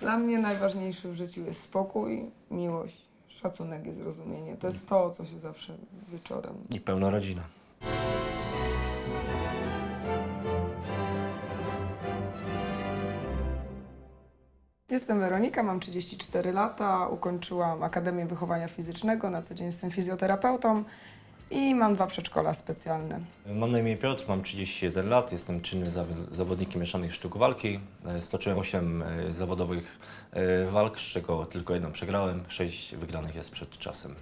Dla mnie najważniejszy w życiu jest spokój, miłość, szacunek i zrozumienie. To jest to, co się zawsze wieczorem. I pełna rodzina. Jestem Weronika, mam 34 lata, ukończyłam Akademię Wychowania Fizycznego, na co dzień jestem fizjoterapeutą i mam dwa przedszkola specjalne. Mam na imię Piotr, mam 31 lat, jestem czynnym zawo- zawodnikiem mieszanych sztuk walki. E, Stoczyłem 8 e, zawodowych e, walk, z czego tylko jedną przegrałem, 6 wygranych jest przed czasem.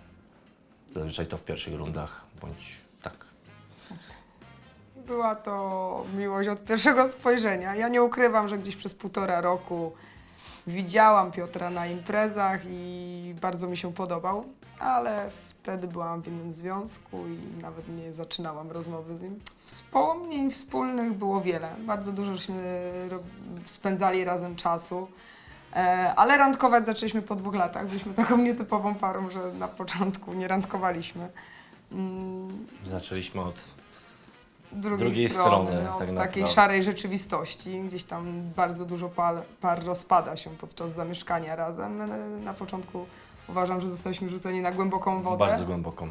Zazwyczaj to w pierwszych rundach, bądź tak. Była to miłość od pierwszego spojrzenia. Ja nie ukrywam, że gdzieś przez półtora roku widziałam Piotra na imprezach i bardzo mi się podobał, ale wtedy byłam w innym związku i nawet nie zaczynałam rozmowy z nim. Wspomnień wspólnych było wiele. Bardzo dużo żeśmy spędzali razem czasu. E, Ale randkować zaczęliśmy po dwóch latach. Byliśmy taką nietypową parą, że na początku nie randkowaliśmy. Mm, Zaczęliśmy od drugiej, drugiej strony, strony, od tak takiej naprawdę. szarej rzeczywistości. Gdzieś tam bardzo dużo par, par rozpada się podczas zamieszkania razem. E, Na początku uważam, że zostaliśmy rzuceni na głęboką wodę. bardzo głęboką.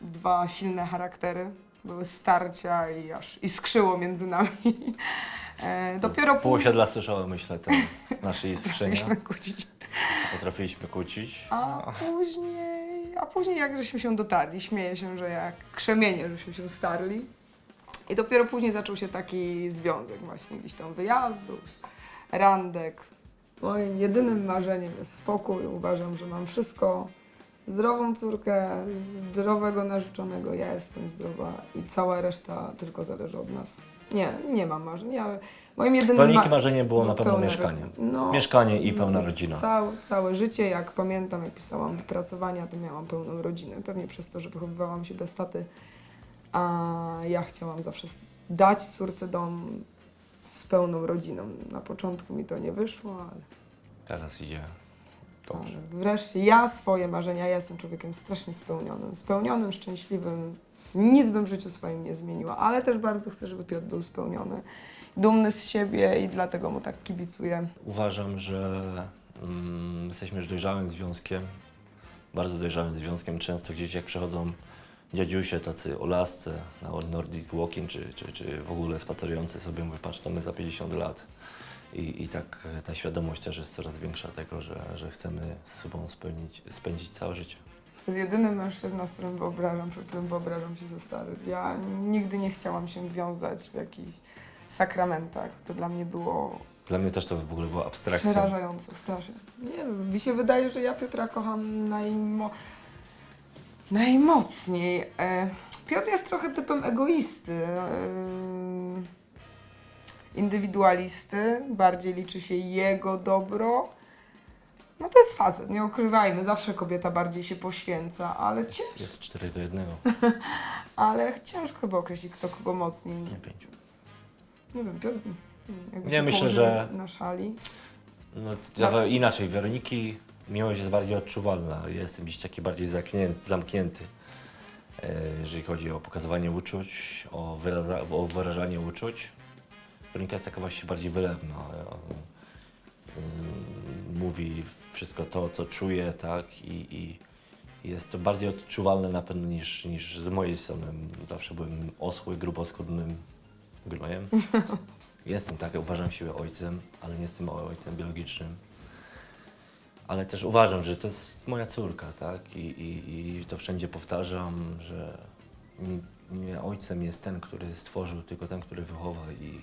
Dwa silne charaktery. Były starcia i aż iskrzyło między nami. E, dopiero Pół osiedla słyszało, myślę, te nasze iskrzenia. Potrafiliśmy kłócić. Potrafiliśmy kłócić. A później, a później jak żeśmy się dotarli, śmieję się, że jak krzemienie, żeśmy się starli. I dopiero później zaczął się taki związek właśnie gdzieś tam wyjazdów, randek. Moim jedynym marzeniem jest spokój. Uważam, że mam wszystko. Zdrową córkę, zdrowego narzeczonego, ja jestem zdrowa i cała reszta tylko zależy od nas. Nie, nie mam marzeń. Ja, moim jedynym ma- marzeniem było no, na pewno pełne mieszkanie. ro- no, Mieszkanie i pełna rodzina. Całe, całe życie, jak pamiętam, jak pisałam wypracowania, to miałam pełną rodzinę. Pewnie przez to, że wychowywałam się bez taty, a ja chciałam zawsze dać córce dom pełną rodziną. Na początku mi to nie wyszło, ale, Teraz idzie dobrze. wreszcie ja swoje marzenia, ja jestem człowiekiem strasznie spełnionym. Spełnionym, szczęśliwym. Nic bym w życiu swoim nie zmieniła, ale też bardzo chcę, żeby Piotr był spełniony. Dumny z siebie i dlatego mu tak kibicuję. Uważam, że mm, jesteśmy już dojrzałym związkiem, bardzo dojrzałym związkiem. Często gdzieś jak przechodzą dziadziusie tacy o lasce, na Nordic Walking, czy, czy, czy w ogóle spacerujący sobie, mówię, patrz, to my za 50 lat. I, I tak ta świadomość też jest coraz większa tego, że, że chcemy z sobą spełnić, spędzić całe życie. To jest jedyny mężczyzna, z którym wyobrażam, przy którym wyobrażam się ze stary. Ja nigdy nie chciałam się wiązać w jakichś sakramentach. To dla mnie było Dla mnie też to w ogóle była abstrakcja. przerażające, strasznie. Nie wiem, mi się wydaje, że ja Piotra kocham najmo... najmocniej. E, Piotr jest trochę typem egoisty, e, indywidualisty, bardziej liczy się jego dobro. No to jest facet, nie ukrywajmy, zawsze kobieta bardziej się poświęca, ale ciężko. Jest 4 do 1, Ale ciężko chyba określić, kto kogo mocniej. nie 5. Nie wiem, Piotr. jakby Nie, się myślę, położył że- Na szali. No, za- inaczej, Weroniki miłość jest bardziej odczuwalna. Jestem gdzieś taki bardziej zamknięty, zamknięty, e, jeżeli chodzi o pokazywanie uczuć, o, wyraza, o wyrażanie uczuć. Weronika jest taka właśnie bardziej wylewna. mm, Mówi wszystko to, co czuje, tak, i, i i jest to bardziej odczuwalne na pewno niż, niż z mojej strony. Zawsze byłem osły, gruboskórnym gnojem. Jestem tak, uważam siebie ojcem, ale nie jestem ojcem biologicznym. Ale też uważam, że to jest moja córka, tak? I, i, i to wszędzie powtarzam, że nie, nie ojcem jest ten, który stworzył, tylko ten, który wychowa i,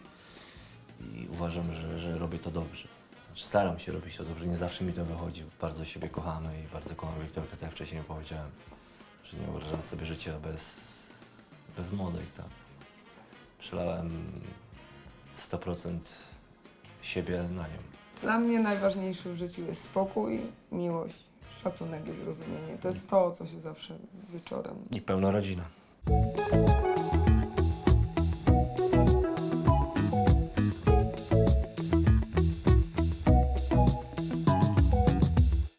i uważam, że, że robię to dobrze. Znaczy, staram się robić to dobrze, nie zawsze mi to wychodzi. Bardzo siebie kochamy i bardzo kocham Wiktorkę, tak jak wcześniej powiedziałem, że nie wyobrażam sobie życia bez, bez młodej, tak? Przelałem 100% siebie na nią. Dla mnie najważniejszy w życiu jest spokój, miłość, szacunek i zrozumienie. To jest to, co się zawsze wieczorem I pełna rodzina.